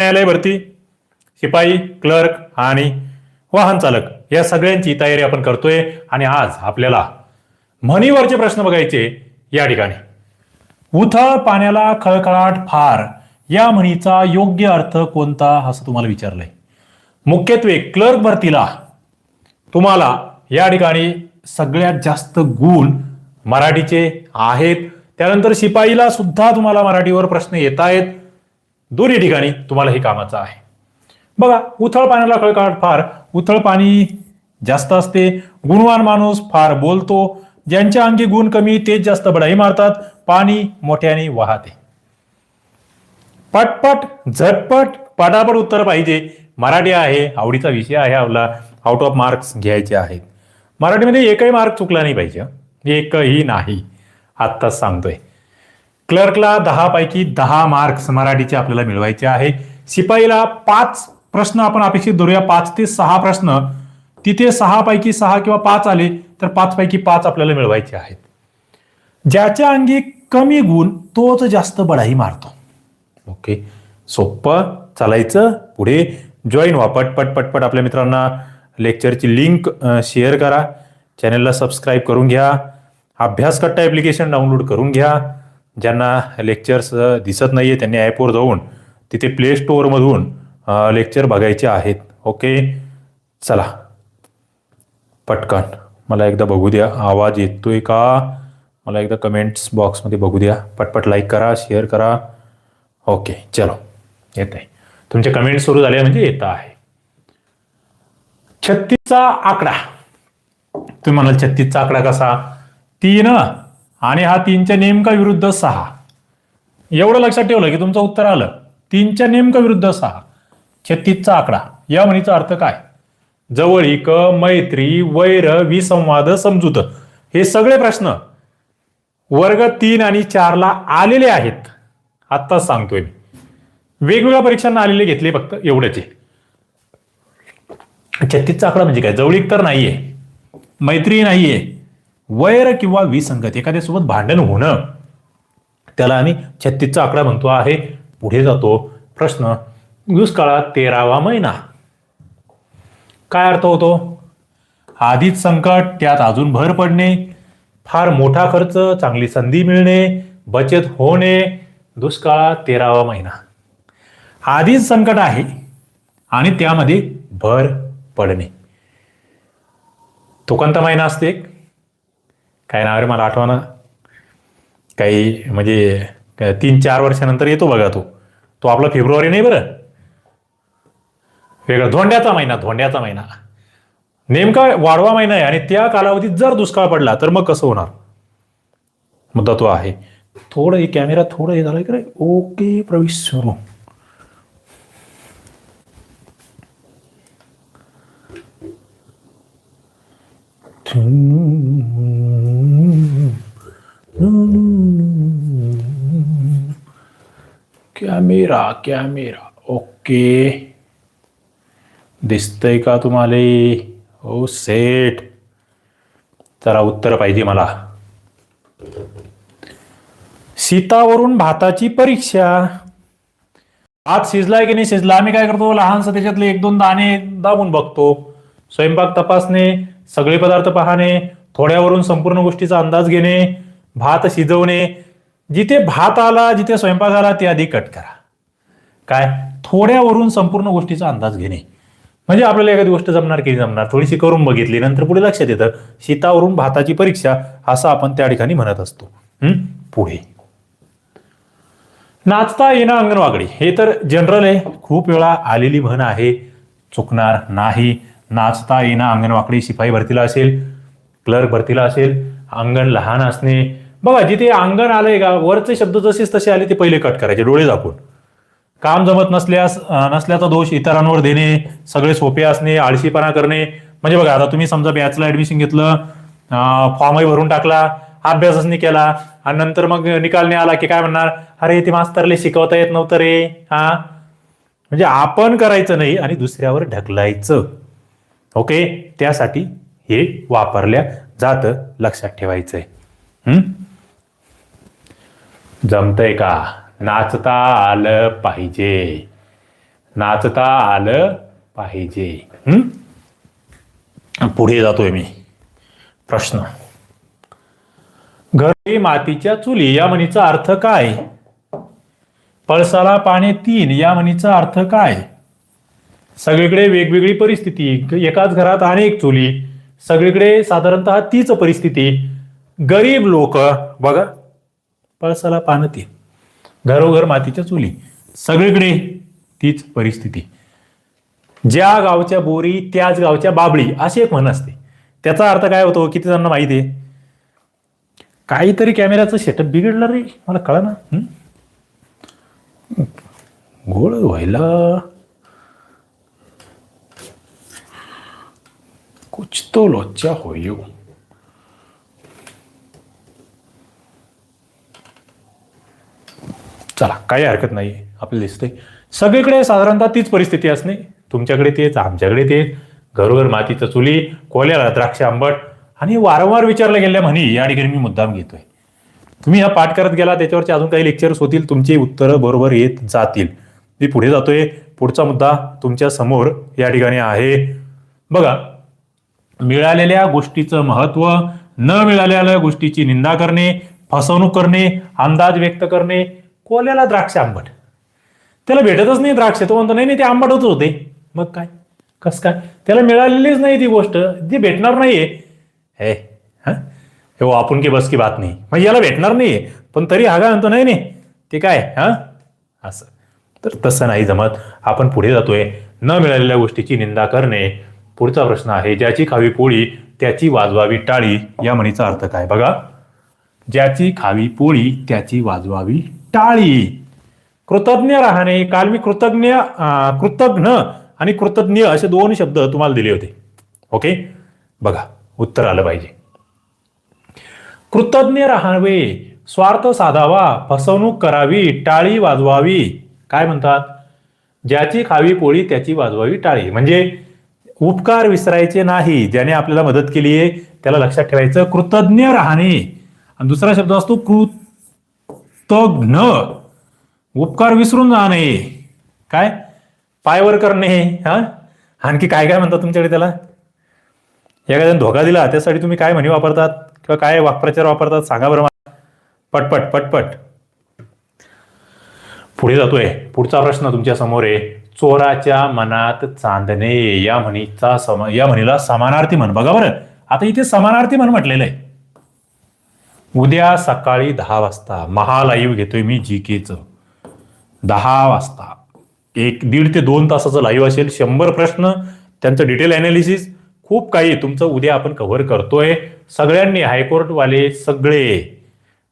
न्यायालय भरती शिपाई क्लर्क आणि वाहन चालक या सगळ्यांची तयारी आपण करतोय. आणि आज आपल्याला म्हणीवरचे प्रश्न बघायचे या ठिकाणी. उथळ पाण्याला खळखळाट फार या म्हणीचा योग्य अर्थ कोणता असं तुम्हाला विचारलंय. मुख्यत्वे क्लर्क भरतीला तुम्हाला या ठिकाणी सगळ्यात जास्त गुण मराठीचे आहेत. त्यानंतर शिपाईला सुद्धा तुम्हाला मराठीवर प्रश्न येत आहेत. दोन्ही ठिकाणी तुम्हाला हे कामाचं आहे. बघा उथळ पाण्याला खळखळाट फार उथळ पाणी जास्त असते गुणवान माणूस फार बोलतो ज्यांच्या अंगी गुण कमी तेच जास्त बढाई मारतात पाणी मोठ्याने वाहते. पटपट झटपट पटापट उत्तर पाहिजे. मराठी आहे आवडीचा विषय आहे आपला. आउट ऑफ मार्क्स घ्यायचे आहेत. मराठीमध्ये एकही मार्क चुकला नाही पाहिजे. एकही नाही. आत्ताच सांगतोय. क्लर्कला दहा पैकी दहा मार्क्स मराठीचे आपल्याला मिळवायचे आहे. शिपाईला पाच प्रश्न आपण अपेक्षित धरूया. पाच ते सहा प्रश्न. तिथे सहा पैकी सहा किंवा पाच आले तर पाच पैकी पाच आपल्याला मिळवायचे आहेत. ज्याच्या अंगी कमी गुण तोच जास्त बढाई मारतो. ओके. सोपं चालायचं. पुढे. जॉईन व्हा. पटपट पटपट आपल्या मित्रांना लेक्चरची लिंक शेअर करा. चॅनलला सबस्क्राईब करून घ्या. अभ्यासकट्टा ॲप्लिकेशन डाउनलोड करून घ्या. ज्यांना लेक्चर्स दिसत नाही आहे त्यांनी ॲपवर जाऊन तिथे प्ले स्टोअरमधून लेक्चर बघायचे आहेत. ओके चला. पटकन. मला एकदा बघू द्या. आवाज येतोय का? मला एकदा कमेंट्स बॉक्समध्ये बघू द्या. पटपट लाईक करा शेअर करा. ओके चलो. येत आहे. तुमचे कमेंट सुरू झाले म्हणजे येत आहे. छत्तीसचा आकडा. तुम्ही म्हणाल छत्तीसचा आकडा कसा? तीन. आणि हा तीनच्या नेमका विरुद्ध सहा. एवढं लक्षात ठेवलं की तुमचं उत्तर आलं. तीनच्या नेमका विरुद्ध सहा. छत्तीसचा आकडा. या म्हणीचा अर्थ काय? जवळीक मैत्री वैर विसंवाद समजूत. हे सगळे प्रश्न वर्ग तीन आणि चारला आलेले आहेत. आत्ताच सांगतोय मी. वेगवेगळ्या परीक्षांना आलेले घेतले फक्त एवढेच. छत्तीसचा आकडा म्हणजे काय? जवळीक तर नाहीये. मैत्री नाहीये. वैर किंवा विसंगत एखाद्यासोबत भांडण होणं त्याला आम्ही छत्तीसचा आकडा म्हणतो आहे. पुढे जातो. प्रश्न दुष्काळात तेरावा महिना. काय अर्थ होतो? आधीच संकट त्यात अजून भर पडणे फार मोठा खर्च चांगली संधी मिळणे बचत होणे दुष्काळात तेरावा महिना. आधीच संकट आहे आणि त्यामध्ये भर पडणे. तो महिना असते? काय नाव रे मला आठवणा काही म्हणजे काय तीन चार वर्षानंतर येतो बघा तो. तो आपला फेब्रुवारी नाही बरं? वेगळा धोंड्याचा महिना धोंड्याचा महिना. नेमका वाढवा महिना आहे आणि त्या कालावधीत जर दुष्काळ पडला तर मग कसं होणार? मुद्दा तो आहे. थोडं हे कॅमेरा थोडं हे झालं की ओके प्रवेश सुरू. कॅमेरा कॅमेरा ओके दिसतंय का तुम्हाला हो सेट चला उत्तर पाहिजे मला सीतावरून भाताची परीक्षा भात शिजलाय की नाही शिजला आम्ही काय करतो लहानसं त्याच्यातले एक दोन दाणे दाबून बघतो स्वयंपाक तपासणे सगळे पदार्थ पाहणे थोड्यावरून संपूर्ण गोष्टीचा अंदाज घेणे भात शिजवणे जिथे भात आला जिथे स्वयंपाक आला ते आधी कट करा. काय? थोड्यावरून संपूर्ण गोष्टीचा अंदाज घेणे. म्हणजे आपल्याला एखादी गोष्ट जमणार की जमणार थोडीशी करून बघितली नंतर पुढे लक्षात येतं शीतावरून भाताची परीक्षा असं आपण त्या ठिकाणी म्हणत असतो. पुढे. नाचता येणं अंगणवागडी. हे तर जनरल आहे. खूप वेळा आलेली म्हण आहे. चुकणार नाही. नाचता येणं अंगणवाकडी शिपाई भरतीला असेल क्लर्क भरतीला असेल अंगण लहान असणे बघा जिथे अंगण आलंय का वरचे शब्द जसेच तसे आले ते पहिले कट करायचे डोळे झाकून. काम जमत नसल्यास नसल्याचा दोष इतरांवर देणे सगळे सोपे असणे आळशीपणा करणे. म्हणजे बघा आता तुम्ही समजा बॅचला ऍडमिशन घेतलं फॉर्मही भरून टाकला अभ्यासच नाही केला आणि नंतर मग निकाल नाही आला की काय म्हणणार? अरे ते मास्तरले शिकवता येत नव्हतं रे. हा? म्हणजे आपण करायचं नाही आणि दुसऱ्यावर ढकलायचं. ओके? त्यासाठी हे वापरल्या जातं लक्षात ठेवायचंय. हम्म जमतंय का? नाचता आलं पाहिजे. नाचता आलं पाहिजे. पुढे जातोय मी. प्रश्न. घरी मातीच्या चुली या म्हणीचा अर्थ काय? पळसाला पाने तीन या म्हणीचा अर्थ काय? सगळीकडे वेगवेगळी परिस्थिती. एकाच घरात अनेक चुली. सगळीकडे साधारणतः तीच परिस्थिती. गरीब लोक बघा पळसाला पानं ती. घरोघर मातीच्या चुली. सगळीकडे तीच परिस्थिती. ज्या गावच्या बोरी त्याच गावच्या बाबळी अशी एक म्हण असते. त्याचा अर्थ काय होतो किती जणांना माहिती आहे? काहीतरी कॅमेऱ्याचं सेटअप बिघडलं रे. मला कळ ना. गोळ व्हायला. कुछ तो लोच्या होयो. चला काही हरकत नाही आपल्याला दिसते सगळीकडे साधारणतः तीच परिस्थिती असणे. तुमच्याकडे तेच आमच्याकडे तेच. घरोघर मातीचं चुली कोल्याला द्राक्ष आंबट. आणि वारंवार विचारल्या गेल्या म्हणी या ठिकाणी मी मुद्दाम घेतोय. तुम्ही हा पाठ करत गेला त्याच्यावरचे अजून काही लेक्चर्स होतील तुमची उत्तरं बरोबर येत जातील. मी पुढे जातोय. पुढचा मुद्दा तुमच्यासमोर या ठिकाणी आहे. बघा मिळालेल्या गोष्टीचं महत्त्व न मिळालेल्या गोष्टीची निंदा करणे फसवणूक करणे अंदाज व्यक्त करणे कोल्याला द्राक्ष आंबट. त्याला भेटतच नाही द्राक्ष. तो म्हणतो नाही नाही ते आंबटच होते. मग काय? कस काय? त्याला मिळालेलीच नाही ती गोष्ट. ती भेटणार नाहीये. हे हा? हे आपण की बस की बात नाही. मग याला भेटणार नाहीये. पण तरी हा काय म्हणतो नाही नाही ते काय हा? असं. तर तसं नाही जमत. आपण पुढे जातोय. न मिळालेल्या गोष्टीची निंदा करणे. पुढचा प्रश्न आहे ज्याची खावी पोळी त्याची वाजवावी टाळी. या म्हणीचा अर्थ काय? बघा. ज्याची खावी पोळी त्याची वाजवावी टाळी. कृतज्ञ राहणे काल मी कृतज्ञ कृतज्ञ आणि कृतज्ञ असे दोन शब्द तुम्हाला दिले होते. ओके? बघा उत्तर आलं पाहिजे. कृतज्ञ राहावे स्वार्थ साधावा फसवणूक करावी टाळी वाजवावी. काय म्हणतात? ज्याची खावी पोळी त्याची वाजवावी टाळी. म्हणजे उपकार विसरायचे नाही ज्याने आपल्याला मदत केली आहे त्याला लक्षात ठेवायचं कृतज्ञ राहणे. आणि दुसरा शब्द असतो कृत कृतज्ञ उपकार विसरून जाणे. काय? पायवर करणे हा? आणखी काय काय म्हणतात तुमच्याकडे त्याला? एखाद्याने धोका दिला त्यासाठी तुम्ही काय म्हणी वापरतात? किंवा काय वाक्प्रचार वापरतात? सांगा बरं मला. पटपट पटपट. पुढे जातोय. पुढचा प्रश्न तुमच्यासमोर आहे. चोराच्या मनात चांदणे. या म्हणीचा सम या म्हणीला समानार्थी म्हण. बघा बरं. आता इथे समानार्थी म्हण म्हटलेलं आहे. उद्या सकाळी दहा वाजता महालाईव्ह घेतोय मी जी केचं. दहा वाजता. एक दीड ते दोन तासाचं लाईव्ह असेल शंभर प्रश्न त्यांचं डिटेल अनालिसिस खूप काही तुमचं उद्या आपण कव्हर करतोय. सगळ्यांनी हायकोर्टवाले सगळे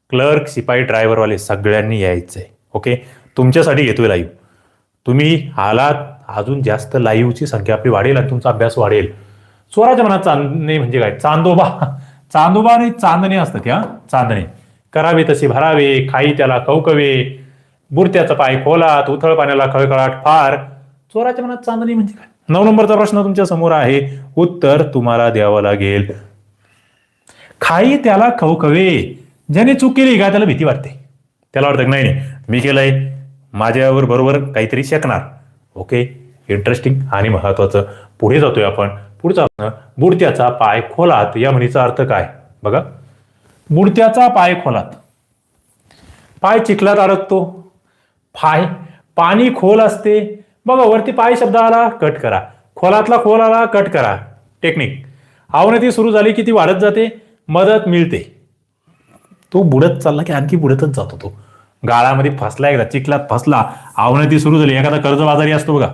क्लर्क शिपाई ड्रायव्हरवाले सगळ्यांनी यायचंय. ओके तुमच्यासाठी घेतोय लाईव्ह. तुम्ही आलात अजून जास्त लाईव्हची संख्या आपली वाढेल आणि तुमचा अभ्यास वाढेल. चोराच्या मनात चांदणे म्हणजे काय? चांदोबा. चांदोबा आणि चांदणे असतात या चांदणे. करावे तसे भरावे खाई त्याला कौकवे बुरत्याचा पाय खोलात उथळ पाण्याला खळखळाट फार. चोराच्या मनात चांदणी म्हणजे काय? नऊ नंबरचा प्रश्न तुमच्यासमोर आहे. उत्तर तुम्हाला द्यावं लागेल. खाई त्याला खवखवे ज्याने चूक केली का त्याला भीती वाटते. त्याला वाटतं की नाही नाही मी केलंय. माझ्यावर बरोबर काहीतरी शकणार. ओके इंटरेस्टिंग आणि महत्वाचं. पुढे जातोय आपण. पुढचा प्रश्न बुडत्याचा पाय खोलात. या म्हणीचा अर्थ काय? बघा. बुडत्याचा पाय खोलात. पाय चिखलात अडकतो. पाय पाणी खोल असते. बघा वरती पाय शब्द आला कट करा. खोलातला खोल आला कट करा. टेक्निक अवनती सुरू झाली की ती वाढत जाते. मदत मिळते. तो बुडत चालला की आणखी बुडतच जातो तो. गाळामध्ये फसला एकदा चिखलात फसला अवनती सुरू झाली. एखादा कर्जबाजारी असतो बघा.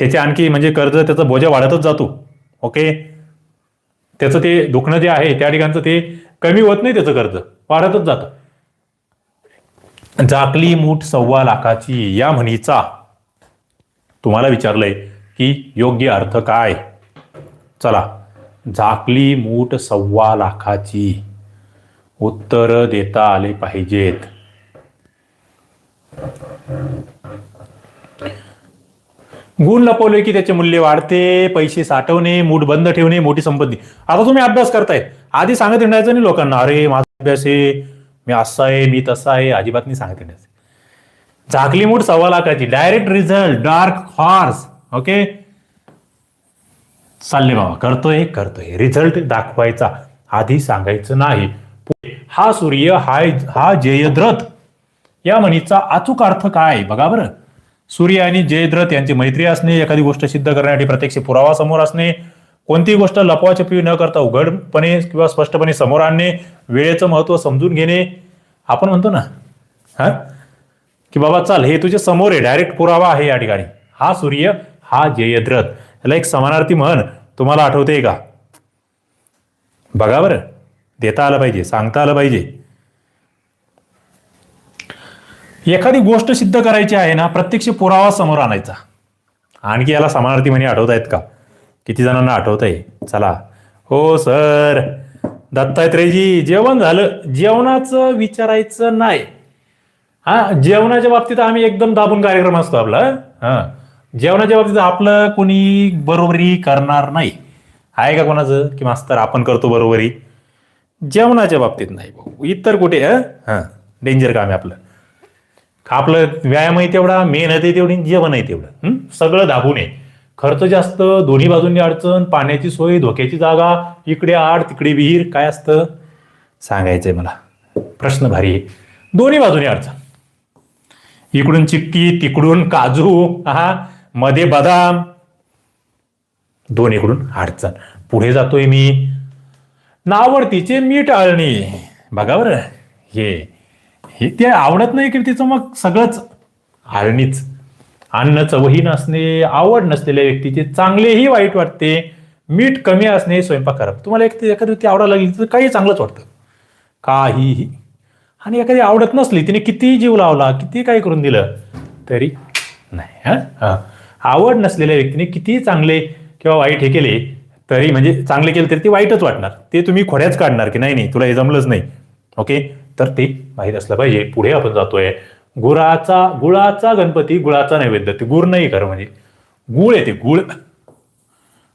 त्याचे आणखी म्हणजे कर्ज त्याचा बोजा वाढतच जातो. ओके त्याचं ते दुखणं जे आहे त्या ठिकाणचं ते कमी होत नाही त्याचं कर्ज. वाढतच जातं. जाकली मूठ सव्वा लाखाची या म्हणीचा तुम्हाला विचारलंय की योग्य अर्थ काय? चला. झाकली मूठ सव्वा लाखाची. उत्तर देता आले पाहिजेत. गुण लपवले की त्याचे मूल्य वाढते पैसे साठवणे मूठ बंद ठेवणे मोठी संपत्ती. आता तुम्ही अभ्यास करताय. आधी सांगत येण्याचं नाही लोकांना अरे माझा अभ्यास आहे मी असा आहे मी तसा आहे अजिबात नाही सांगत येण्याचं झाकली मूठ सव्वा लाखाची. Direct result dark horse okay? चालले बाबा करतोय करतोय. रिझल्ट दाखवायचा. आधी सांगायचं नाही. पुढे, हा सूर्य हाय हा जयद्रथ. या म्हणीचा अचूक अर्थ काय बघा बरं. सूर्य आणि जयद्रथ यांची मैत्री असणे एखादी गोष्ट सिद्ध करण्यासाठी प्रत्यक्ष पुरावा समोर असणे कोणतीही गोष्ट लपवाछपी न करता उघडपणे किंवा स्पष्टपणे समोर आणणे वेळेचं महत्त्व समजून घेणे. आपण म्हणतो ना हा? की बाबा चाल हे तुझ्या समोर आहे डायरेक्ट पुरावा आहे या ठिकाणी. हा सूर्य हा जयद्रथ. याला एक समानार्थी म्हण तुम्हाला आठवते का? बघा बरं. देता आलं पाहिजे सांगता आलं पाहिजे. एखादी गोष्ट सिद्ध करायची आहे ना प्रत्यक्ष पुरावा समोर आणायचा. आणखी याला समानार्थी म्हणे आठवत आहेत का? किती जणांना आठवत आहे चला. हो सर. दत्तात्रेयजी जेवण झालं. जेवणाचं विचारायचं नाही. हा जेवणाच्या बाबतीत आम्ही एकदम दाबून कार्यक्रम असतो आपला हा? जेवणाच्या बाबतीत आपलं कोणी बरोबरी करणार नाही. आहे का कोणाचं? की मास्तर आपण करतो बरोबरी? जेवणाच्या बाबतीत नाही भाऊ. इतर कुठे हा. डेंजर काम आहे आपलं. आपलं व्यायाम आहे तेवढा मेहनत आहे तेवढी जेवण आहे तेवढं सगळं दाबून आहे. खर्च जास्त दोन्ही बाजूंनी अडचण पाण्याची सोय धोक्याची जागा इकडे आड तिकडे विहीर काय असतं? सांगायचंय मला. प्रश्न भारी आहे. दोन्ही बाजूनी अडचण. इकडून चिक्की तिकडून काजू हा मध्ये बदाम. दोन्हीकडून अडचण. पुढे जातोय मी. नावडतीचे मीठ आळणी. बघा बरं. हे. हे ते आवडत नाही की तिचं मग सगळंच आळणीच अन्न चवही नसणे आवड नसलेल्या व्यक्तीचे चांगलेही वाईट वाटते मीठ कमी असणे स्वयंपाक करा तुम्हाला एक एखादी व्यक्ती आवडायला लागली तर काही चांगलंच वाटतं. काहीही. आणि एखादी आवडत नसली तिने कितीही जीव लावला किती काय करून दिलं तरी नाही हा? आवड नसलेल्या व्यक्तीने कितीही चांगले किंवा वाईट हे केले तरी म्हणजे चांगले केले तरी ते वाईटच वाटणार. ते तुम्ही खोड्याच काढणार की नाही नाही तुला हे जमलंच नाही. ओके? तर ते माहीत असलं पाहिजे. पुढे आपण जातोय. गुळाचा गुळाचा गणपती गुळाचा नैवेद्य. ते गुळ नाही खरं म्हणजे. गुळ येते गुळ.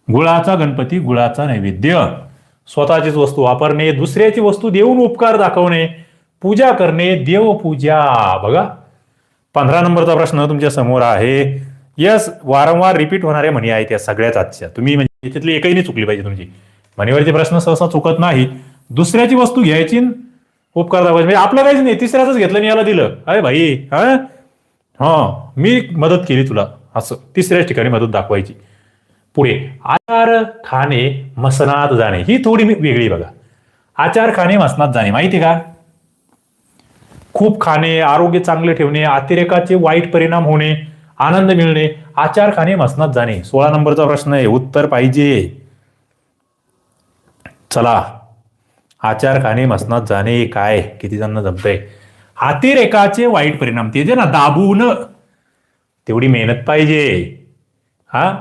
गुळाचा गणपती गुळाचा नैवेद्य. स्वतःचीच वस्तू वापरणे दुसऱ्याची वस्तू देऊन उपकार दाखवणे पूजा करणे देवपूजा. बघा. पंधरा नंबरचा प्रश्न तुमच्यासमोर आहे. यस वारंवार रिपीट होणाऱ्या म्हणी आहेत त्या सगळ्याच आजच्या. तुम्ही म्हणजे तिथली एकही नाही चुकली पाहिजे तुमची. म्हणीवरचे प्रश्न सहसा चुकत नाही. दुसऱ्याची वस्तू घ्यायची उपकार दाखवायचे. म्हणजे आपलं काहीच नाही. तिसऱ्याच घेतलं आणि याला दिलं. अरे भाई हा? हा मी मदत केली तुला. असं. तिसऱ्याच ठिकाणी मदत दाखवायची. पुढे आचार खाणे मसनात जाणे. ही थोडी वेगळी बघा. आचार खाणे मसनात जाणे. माहिती का? खूप खाणे आरोग्य चांगले ठेवणे अतिरेकाचे वाईट परिणाम होणे आनंद मिळणे आचार खाणे मसनात जाणे. सोळा नंबरचा प्रश्न आहे. उत्तर पाहिजे. चला. आचार खाणे मसनात जाणे काय? किती जणांना जमतंय? अतिरेकाचे वाईट परिणाम. ते जे ना दाबून तेवढी मेहनत पाहिजे. हा?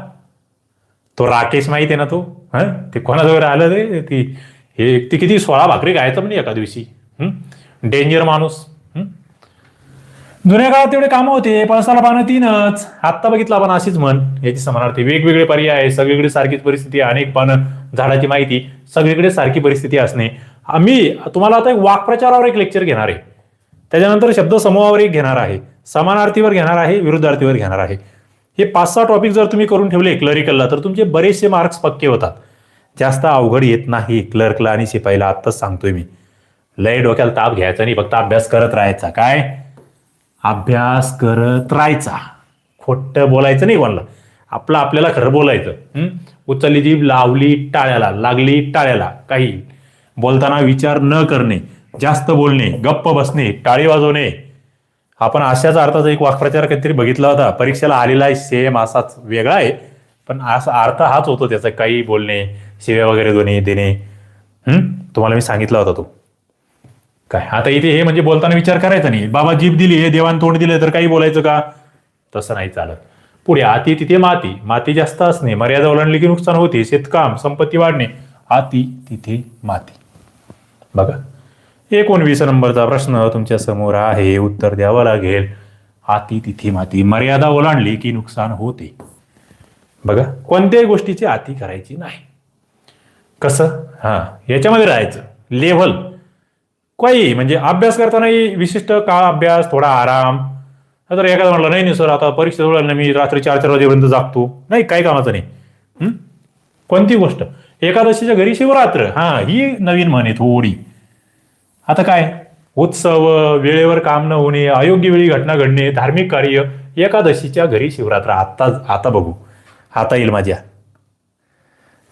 तो राकेश माहिती आहे ना तो? हा? ते कोणाजवळ आलं ते ती हे ते किती सोळा भाकरी गायचं म्हणजे एका दिवशी. डेंजर माणूस. जुन्या काळात तेवढे कामं होते पळसाला पानं तीनच. आत्ता बघितलं आपण अशीच म्हण. याची समानार्थी. वेगवेगळे पर्याय आहे सगळीकडे सारखीच परिस्थिती अनेक पानं झाडाची माहिती सगळीकडे सारखी परिस्थिती असणे. आम्ही तुम्हाला आता एक वाक्प्रचारावर एक लेक्चर घेणार आहे. त्याच्यानंतर शब्द समूहावर एक घेणार आहे. समानार्थीवर घेणार आहे विरुद्धार्थीवर घेणार आहे. हे पाच सहा टॉपिक जर तुम्ही करून ठेवले क्लरिकलला तर तुमचे बरेचसे मार्क्स पक्के होतात. जास्त अवघड येत नाही क्लर्कला आणि शिपाईला आत्ताच सांगतोय मी. लय डोक्याला ताप घ्यायचा नाही फक्त अभ्यास करत राहायचा. काय? अभ्यास करत राहायचा. खोटं बोलायचं नाही कोणाला. आपलं आपल्याला खरं बोलायचं. उचलली जीभ लावली टाळ्याला लागली टाळ्याला काही. बोलताना विचार न करणे जास्त बोलणे गप्प बसणे टाळी वाजवणे. आपण अशाच अर्थाचा एक वाक्प्रचार काहीतरी बघितला होता. परीक्षेला आलेला आहे सेम असाच वेगळा आहे. पण असा अर्थ हाच होतो त्याचा काही बोलणे शिव्या वगैरे दोन्ही देणे. तुम्हाला मी सांगितला होता तो. काय? आता इथे हे म्हणजे बोलताना विचार करायचा नाही. बाबा जीभ दिली हे देवान तोंड दिलं तर काही बोलायचं का? तसं नाही चालत. पुढे आती तिथे माती. माती जास्त असणे मर्यादा ओलांडली की नुकसान होते. शेतकाम संपत्ती वाढणे. आती तिथे माती. बघा. एकोणवीस नंबरचा प्रश्न तुमच्यासमोर आहे. उत्तर द्यावं लागेल. आती तिथे माती मर्यादा ओलांडली की नुकसान होते. बघा कोणत्याही गोष्टीची आती करायची नाही. कसं? हां याच्यामध्ये राहायचं. लेव्हल. काही म्हणजे अभ्यास करतानाही विशिष्ट काळ अभ्यास थोडा आराम. तर एखादा म्हटलं नाही नाही सर आता परीक्षा जवळ मी रात्री चार चार वाजेपर्यंत जागतो. नाही काही कामाचं नाही. कोणती गोष्ट? एकादशीच्या घरी शिवरात्र. हा ही नवीन म्हणे थोडी. आता काय? उत्सव वेळेवर काम न होणे अयोग्य वेळी घटना घडणे धार्मिक कार्य एकादशीच्या घरी शिवरात्र. आत्ता आता बघू. आता येईल माझ्या.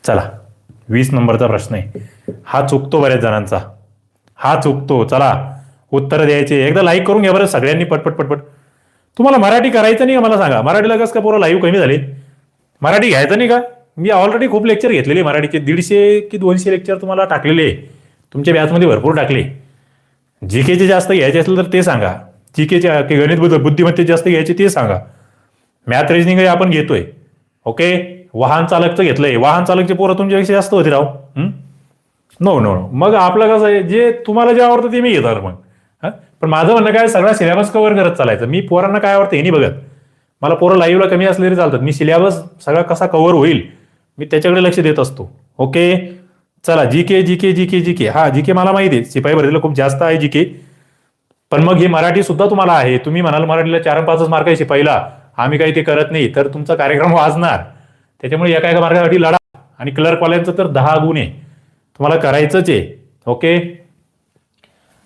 चला वीस नंबरचा प्रश्न आहे. हा चुकतो बऱ्याच जणांचा. हा चुकतो. चला उत्तर द्यायचे. एकदा लाईक करून घ्या बरं सगळ्यांनी पटपट पटपट तुम्हाला मराठी करायचं नाही का? मला सांगा. मराठीला कसं का पोरं लाईव्ह कमी झाले मराठी घ्यायचं नाही का? मी ऑलरेडी खूप लेक्चर घेतलेले मराठीचे. दीडशे की दोनशे लेक्चर तुम्हाला टाकलेले. आहे. तुमच्या व्याजमध्ये भरपूर टाकले. जी केचे जास्त घ्यायचे असेल तर ते सांगा. जी केचे की गणित बुद्ध बुद्धिमत्ते जास्त घ्यायचे ते सांगा. मॅथ रिजनिंग आपण घेतोय. ओके वाहन चालकचं घेतलंय. वाहन चालकचे पोरं तुमच्यापेक्षा जास्त होते राव. नो नो मग आपलं कसं आहे? जे तुम्हाला जे आवडतं ते मी घेतो मग. हां? पण माझं म्हणणं काय सगळा सिलेबस कव्हर करत चालायचं. मी पोरांना काय आवडतं हे नाही बघत. मला पोरं लाईव्हला कमी असले तरी चालतात. मी सिलेबस सगळा कसा कव्हर होईल? मी त्याच्याकडे लक्ष देत असतो. ओके? चला जी के जी के जी के जी के हा जी के मला माहिती आहे. शिपाई भरतीला खूप जास्त आहे जी के पण मग हे मराठी सुद्धा तुम्हाला आहे. तुम्ही म्हणाल मराठीला चार पाचच मार्क आहे शिपाईला आम्ही काही ते करत नाही. तर तुमचा कार्यक्रम वाजणार. त्याच्यामुळे एका एका मार्गासाठी लढा. आणि क्लर्कवाल्यांचं तर दहा गुण आहे. तुम्हाला करायचंच आहे. ओके?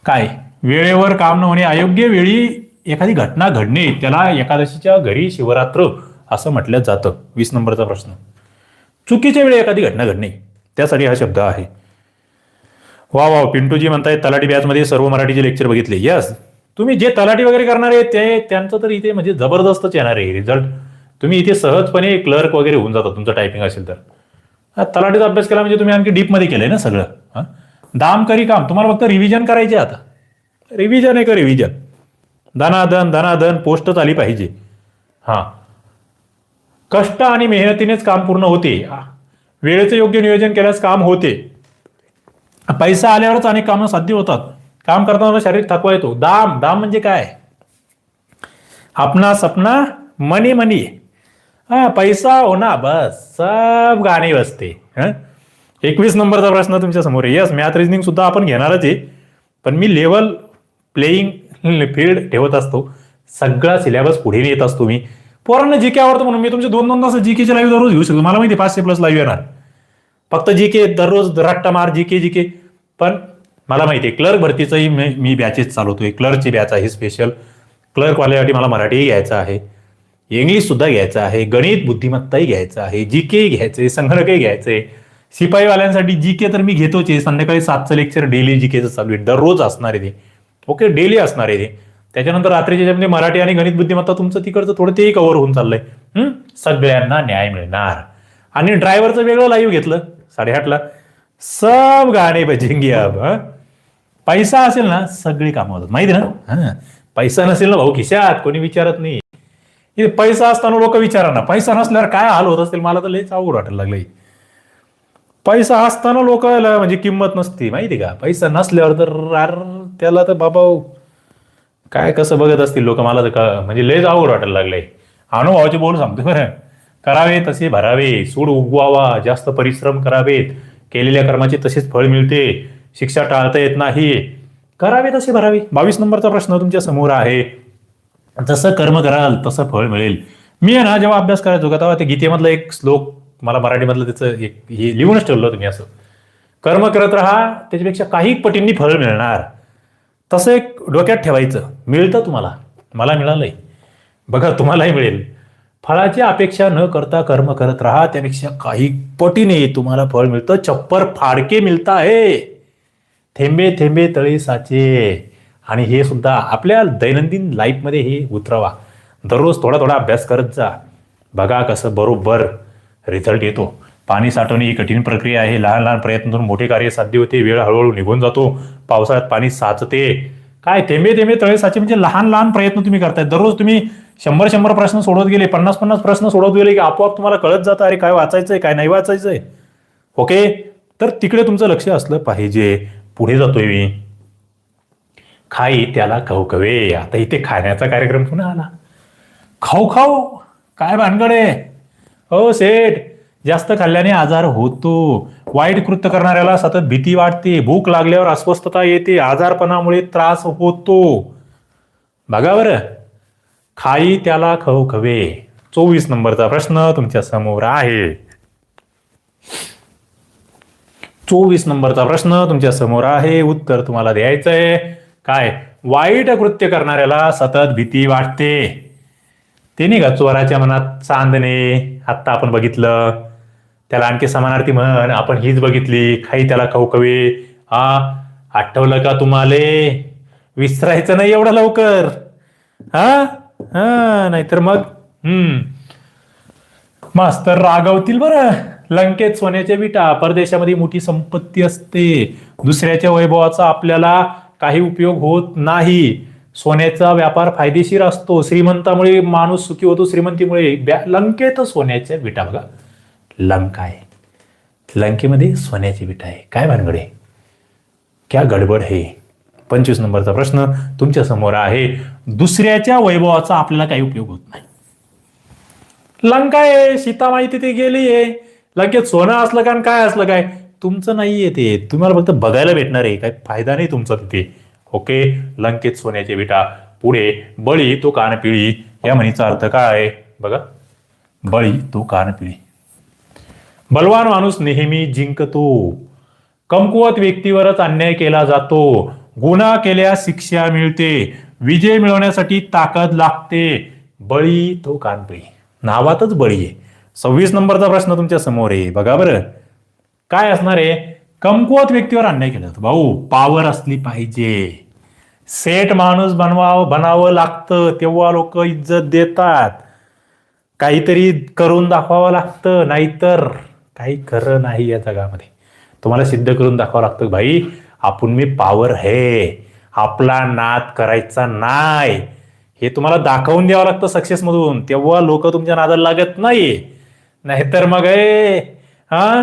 काय? वेळेवर काम न होणे अयोग्य वेळी एखादी घटना घडणे त्याला एकादशीच्या घरी शिवरात्र असं म्हटलं जातं. वीस नंबरचा प्रश्न. चुकीच्या वेळी एखादी घटना घडणे त्यासाठी हा शब्द आहे. वा वा पिंटूजी म्हणताय तलाठी बॅचमध्ये सर्व मराठीचे लेक्चर बघितले. यस तुम्ही जे तलाठी वगैरे करणार आहे ते त्यांचं तर इथे म्हणजे जबरदस्तच येणार आहे रिझल्ट तुम्ही इथे सहजपणे क्लर्क वगैरे होऊन जाता तुमचं टायपिंग असेल तर. हा, तलाठीचा अभ्यास केला म्हणजे तुम्ही आणखी डीपमध्ये केलंय ना सगळं. दाम दामकरी काम. तुम्हाला फक्त रिव्हिजन करायचे आता. रिव्हिजन आहे का रिव्हिजन धनाधन धनाधन पोस्टच आली पाहिजे. हां. कष्ट आणि मेहनतीनेच काम पूर्ण होते. वेळेचे वेळेचं योग्य नियोजन केल्यास काम होते. पैसा आल्यावरच अनेक कामं साध्य होतात. काम करताना शारीरिक थकवा येतो. दाम दाम म्हणजे काय? अपना सपना मनी मनी. हा पैसा हो ना बस. सब गाणी बसते. हा? एकवीस नंबरचा प्रश्न तुमच्यासमोर आहे. यस मॅथ रिजनिंग सुद्धा आपण घेणारच आहे. पण मी लेवल प्लेईंग फील्ड ठेवत असतो. सगळा सिलेबस पुढे येत असतो मी. पोरांना जी के आवडतं म्हणून मी तुमचे दोन दोन तास जी केचे लाईव्ह दररोज घेऊ शकतो. मला माहिती आहे, पाचशे प्लस लाईव्ह येणार. फक्त जी के दररोज रट्टा मार जी के जी के पण मला माहिती आहे क्लर्क भरतीचंही मी मी बॅचेस चालवतोय. क्लर्कची बॅच आहे स्पेशल क्लर्कवाल्यासाठी मला मराठीही घ्यायचं आहे. इंग्लिश सुद्धा घ्यायचं आहे. गणित बुद्धिमत्ताही घ्यायचं आहे. जी के घ्यायचंय संगणकही घ्यायचंय. शिपाईवाल्यांसाठी जी के तर मी घेतोच आहे. संध्याकाळी सातचं लेक्चर डेली जी केचं चालू आहे. दररोज असणार आहे ते. ओके डेली असणार आहे ते. त्याच्यानंतर रात्रीच्या ज्यामध्ये मराठी आणि गणित बुद्धिमत्ता तुमचं तिकडचं थोडं तेही कव्हर होऊन चाललंय. सगळ्यांना न्याय मिळणार. आणि ड्रायव्हरचं वेगळं लाईव्ह घेतलं साडेआठला सब गाणे बजेंगी अब पैसा असेल ना सगळी कामं होतात. माहिती ना? पैसा नसेल ना भाऊ खिशात कोणी विचारत नाही. पैसा असताना लोक विचारा ना पैसा नसल्यावर काय हाल होत असेल मला तर लयच अवघड वाटायला लागलंय. पैसा असताना लोकांना म्हणजे किंमत नसते. माहिती का? पैसा नसल्यावर तर त्याला तर बाबा काय कसं बघत असतील लोक? मला तर का- म्हणजे लयच अवघड वाटायला लागले अनुभवाचे बोल सांगतो बरं. करावे तसे भरावे. सूड उगवावा. जास्त परिश्रम करावेत. केलेल्या कर्माचे तसेच फळ मिळते. शिक्षा टाळता येत नाही. करावे तसे भरावे. बावीस नंबरचा प्रश्न तुमच्यासमोर आहे. जसं कर्म कराल तसं फळ मिळेल. मी ना जेव्हा अभ्यास करायचो का तेव्हा ते गीतेमधला एक श्लोक मला मराठीमधलं त्याचं एक हे लिहूनच ठेवलं तुम्ही असं. कर्म करत राहा त्याच्यापेक्षा काही पटींनी फळ मिळणार. तसं एक डोक्यात ठेवायचं. मिळतं तुम्हाला. मला मिळालंय. बघा तुम्हालाही मिळेल. फळाची अपेक्षा न करता कर्म करत राहा. त्यापेक्षा काही पटीने तुम्हाला फळ मिळतं. चप्पर फाडके मिळता आहे. थेंबे थेंबे तळे साचे. आणि हे सुद्धा आपल्या दैनंदिन लाईफमध्ये हे उतरवा. दररोज थोडा थोडा अभ्यास करत जा. बघा कसं बरोबर रिझल्ट येतो. पाणी साठवणे ही कठीण प्रक्रिया आहे. लहान लहान प्रयत्नातून मोठे कार्य साध्य होते. वेळ हळूहळू निघून जातो. पावसाळ्यात पाणी साचते. काय? थेंबे थेंबे तळे साचे म्हणजे लहान लहान प्रयत्न तुम्ही करताय. दररोज तुम्ही शंभर शंभर प्रश्न सोडवत गेले पन्नास पन्नास प्रश्न सोडवत गेले की आपोआप तुम्हाला कळत जातं अरे काय वाचायचंय काय नाही वाचायचंय. ओके? तर तिकडे तुमचं लक्ष असलं पाहिजे. पुढे जातोय मी. खाई त्याला खवखवे. आता इथे खाण्याचा कार्यक्रम पुन्हा आला. खाऊ खाऊ. काय भानगड आहे? हो सेठ. जास्त खाल्ल्याने आजार होतो. वाईट कृत्य करणाऱ्याला सतत भीती वाटते. भूक लागल्यावर अस्वस्थता येते. आजारपणामुळे त्रास होतो. बघा बरं. खाई त्याला खव खवे चोवीस नंबरचा प्रश्न तुमच्यासमोर आहे. चोवीस नंबरचा प्रश्न तुमच्यासमोर आहे. उत्तर तुम्हाला द्यायचं आहे काय? वाईट कृत्य करणाऱ्याला सतत भीती वाटते. ते नाही का? चोराच्या मनात चांदणे. आत्ता आपण बघितलं. त्याला आणखी समानार्थी म्हण आपण हीच बघितली खाई त्याला खाऊ कवे हा आठवलं का तुम्हाले? विसरायचं नाही एवढं लवकर. हा? हा नाहीतर मग हम्म. मास्तर रागवतील बरं. लंकेत सोन्याच्या विटा परदेशामध्ये मोठी संपत्ती असते. दुसऱ्याच्या वैभवाचा आपल्याला काही उपयोग होत नाही. सोन्याचा व्यापार फायदेशीर असतो. श्रीमंतामुळे माणूस सुखी होतो. श्रीमंतीमुळे लंकेत सोन्याच्या विटा बघा. लंका आहे लंकेमध्ये सोन्याची विटा आहे. काय भानगडे? क्या गडबड आहे पंचवीस नंबरचा प्रश्न तुमच्यासमोर आहे. दुसऱ्याच्या वैभवाचा आपल्याला काही उपयोग होत नाही. लंका आहे सीतामाई तिथे गेली आहे लंकेत सोनं असलं का काय असलं काय? तुमचं नाहीये ते. तुम्हाला फक्त बघायला भेटणार आहे. काही फायदा नाही तुमचा तिथे. ओके? लंकेत सोन्याचे विटा पुढे बळी तो कानपिळी. या म्हणीचा अर्थ काय आहे? बघा. बळी तो कानपिळी. बलवान माणूस नेहमी जिंकतो. कमकुवत व्यक्तीवरच अन्याय केला जातो. गुन्हा केल्यास शिक्षा मिळते. विजय मिळवण्यासाठी ताकद लागते. बळी तो कानपिळी नावातच बळी आहे. सव्वीस नंबरचा प्रश्न तुमच्यासमोर आहे. बघा बरं. काय असणार आहे? कमकुवत व्यक्तीवर अन्याय केला जातो. भाऊ पावर असली पाहिजे. सेट माणूस बनवावं बनावं लागतं. तेव्हा लोक इज्जत देतात. काहीतरी करून दाखवावं लागतं. नाहीतर काही खरं नाही या जगामध्ये. तुम्हाला सिद्ध करून दाखवावं लागतं भाई आपण मी पावर है. आपला नाद करायचा नाही. हे तुम्हाला दाखवून द्यावं लागतं सक्सेस मधून. तेव्हा लोक तुमच्या नादाला लागत नाही. नाहीतर मग ए हा?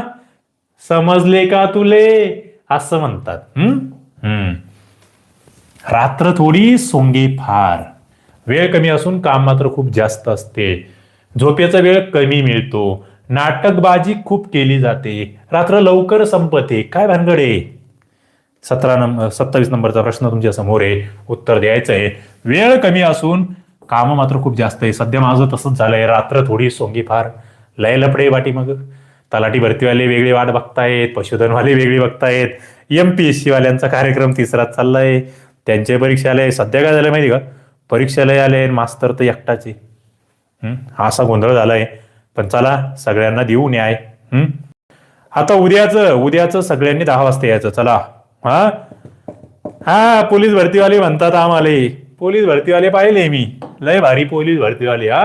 समजले का तुले? असं म्हणतात. हम्म हम्म रात्र थोडी सोंगे फार. वेळ कमी असून काम मात्र खूप जास्त असते. झोपेचा वेळ कमी मिळतो. नाटकबाजी खूप केली जाते. रात्र लवकर संपते. काय भानगडे? सतरा नंबर सत्तावीस नंबरचा प्रश्न तुमच्यासमोर आहे. उत्तर द्यायचं आहे वेळ कमी असून कामं मात्र खूप जास्त आहे. सध्या माझं तसंच झालंय. रात्र थोडी सोंगी फार. लय लपडे वाटी मग. तलाठी भरतीवाले वेगळी वाट बघतायत. पशुधनवाले वेगळी बघतायत. एम पी एस सी वाल्यांचा कार्यक्रम तिसराच चाललाय. त्यांचे परीक्षा आले सध्या काय झालं माहिती का? परीक्षालय आले मास्तर तर एकटाचे. हा असा गोंधळ झालाय. पण चला सगळ्यांना देऊ न्याय. हम्म आता उद्याचं उद्याचं सगळ्यांनी दहा वाजता यायचं चला. हा? हा पोलीस भरतीवाले म्हणतात आम्हाले. पोलीस भरतीवाले पाहिले मी. लय भारी पोलीस भरतीवाले हा?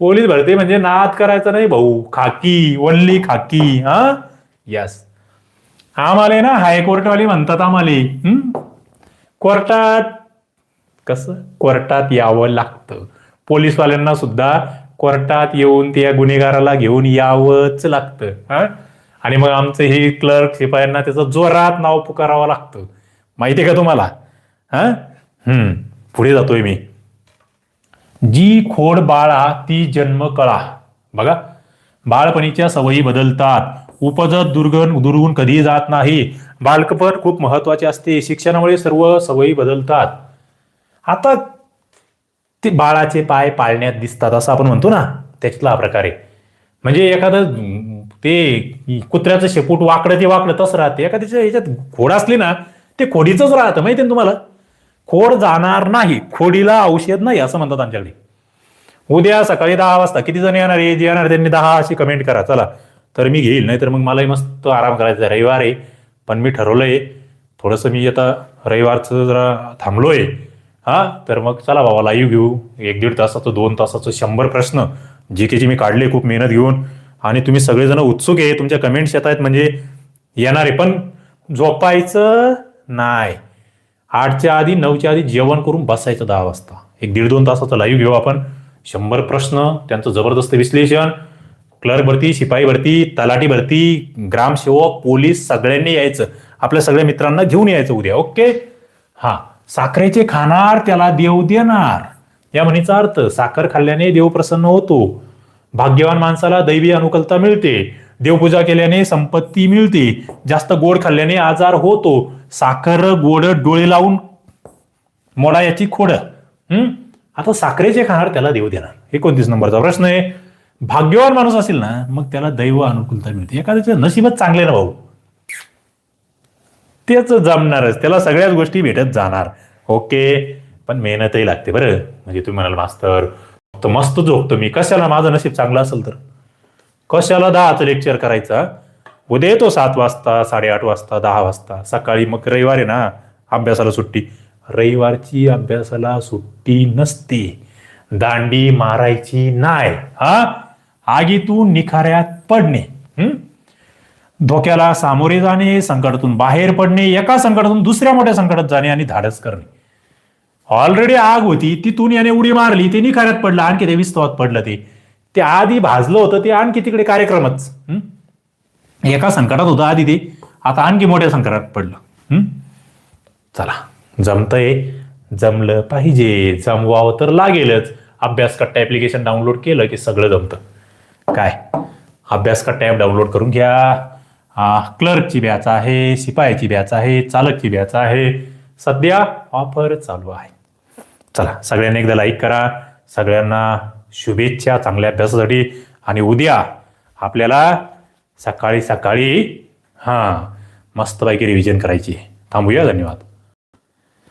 पोलीस भरती म्हणजे नाद करायचं नाही भाऊ. खाकी ओनली खाकी हा? यस आम्हाले ना हायकोर्टवाले म्हणतात आम्हाले. कोर्टात कसं? कोर्टात यावं लागतं. पोलीसवाल्यांना सुद्धा कोर्टात येऊन त्या गुन्हेगाराला घेऊन यावंच लागतं हा? आणि मग आमचं हे क्लर्क शिपायांना त्याचं जोरात नाव पुकारावं लागतं. माहिती आहे का तुम्हाला? हा? हम्म. पुढे जातोय मी. जी खोड बाळा ती जन्म कळा बघा. बाळपणीच्या सवयी बदलतात. उपजत दुर्गण दुर्गुण कधी जात नाही. बालकपण खूप महत्त्वाचे असते. शिक्षणामुळे सर्व सवयी बदलतात. आता ते बाळाचे पाय पाळण्यात दिसतात असं आपण म्हणतो ना त्याच्यातला हा प्रकार आहे. म्हणजे एखादं ते कुत्र्याचं शेपूट वाकडं ते वाकडं तसं राहते. एखाद्याच्या ह्याच्यात खोड असली ना ते खोडीचंच राहतं माहिती ना तुम्हाला? खोड जाणार नाही खोडीला औषध नाही असं म्हणतात आमच्याकडे. उद्या सकाळी दहा वाजता किती जण येणार आहे? जे येणार त्यांनी दहा अशी कमेंट करा. चला तर मी घेईल नाही तर मग मलाही मस्त आराम करायचा रविवार आहे पण मी ठरवलंय थोडंसं मी आता रविवारचं जरा थांबलोय. हा तर मग चला बाबा लाईव्ह घेऊ. एक दीड तासाचं दोन तासाचं शंभर प्रश्न. जी केची मी काढले खूप मेहनत घेऊन. आणि तुम्ही सगळेजण उत्सुक आहे तुमच्या कमेंट्स येत आहेत म्हणजे येणार आहे. पण झोपायचं नाही. आठच्या आधी नऊच्या आधी जेवण करून बसायचं दहा वाजता. एक दीड दोन तासाचं लाईव्ह घेऊ आपण. शंभर प्रश्न त्यांचं जबरदस्त विश्लेषण. क्लर्क भरती शिपाई भरती तलाठी भरती ग्रामसेवक पोलीस सगळ्यांनी यायचं. आपल्या सगळ्या मित्रांना घेऊन यायचं उद्या ओके हां. साखरेचे खाणार त्याला देव देणार. या म्हणीचा अर्थ साखर खाल्ल्याने देव प्रसन्न होतो. भाग्यवान माणसाला दैवी अनुकूलता मिळते. देवपूजा केल्याने संपत्ती मिळते. जास्त गोड खाल्ल्याने आजार होतो. साखर गोड डोळे लावून मोडा याची खोड. हम्म आता साखरेचे खाणार त्याला देव देणार. एकोणतीस नंबरचा प्रश्न आहे. भाग्यवान माणूस असेल ना मग त्याला दैव अनुकूलता मिळते. एखाद्याचं नशीबच चांगले ना भाऊ. तेच जमणारच. त्याला सगळ्याच गोष्टी भेटत जाणार. ओके. पण मेहनतही लागते बरं. म्हणजे तुम्ही म्हणाल मास्तर फक्त मस्त झोपतो मी. कशाला? माझं नशीब चांगलं असेल तर. कशाला दहाचं लेक्चर करायचा उद्या येतो सात वाजता साडेआठ वाजता दहा वाजता. सकाळी मग रविवार आहे ना अभ्यासाला सुट्टी. रविवारची अभ्यासाला सुट्टी नसते. दांडी मारायची नाही हा? आगीतून निखाऱ्यात पडणे. हम्म धोक्याला सामोरे जाणे संकटातून बाहेर पडणे एका संकटातून दुसऱ्या मोठ्या संकटात जाणे आणि धाडस करणे. ऑलरेडी आग होती तिथून याने उडी मारली ते निखाऱ्यात पडलं आणखी ते विस्तवात पडलं ते. ते आधी भाजलं होतं ते आणखी तिकडे कार्यक्रमच. एका संकटात होतं आधी ते आता आणखी मोठ्या संकटात पडलं. चला जमतंय जमलं पाहिजे जमवावं तर लागेलच. अभ्यास कट्टा ऍप्लिकेशन डाउनलोड केलं की सगळं जमतं. काय? अभ्यास कट्टा ॲप डाउनलोड करून घ्या. क्लर्कची बॅच आहे शिपायाची बॅच आहे चालकची बॅच आहे. सध्या ऑफर चालू आहे. चला सगळ्यांनी एकदा लाईक करा. सगळ्यांना शुभेच्छा चांगल्या अभ्यासासाठी. आणि उद्या आपल्याला सकाळी सकाळी हां मस्तपैकी रिव्हिजन करायची. थांबूया धन्यवाद.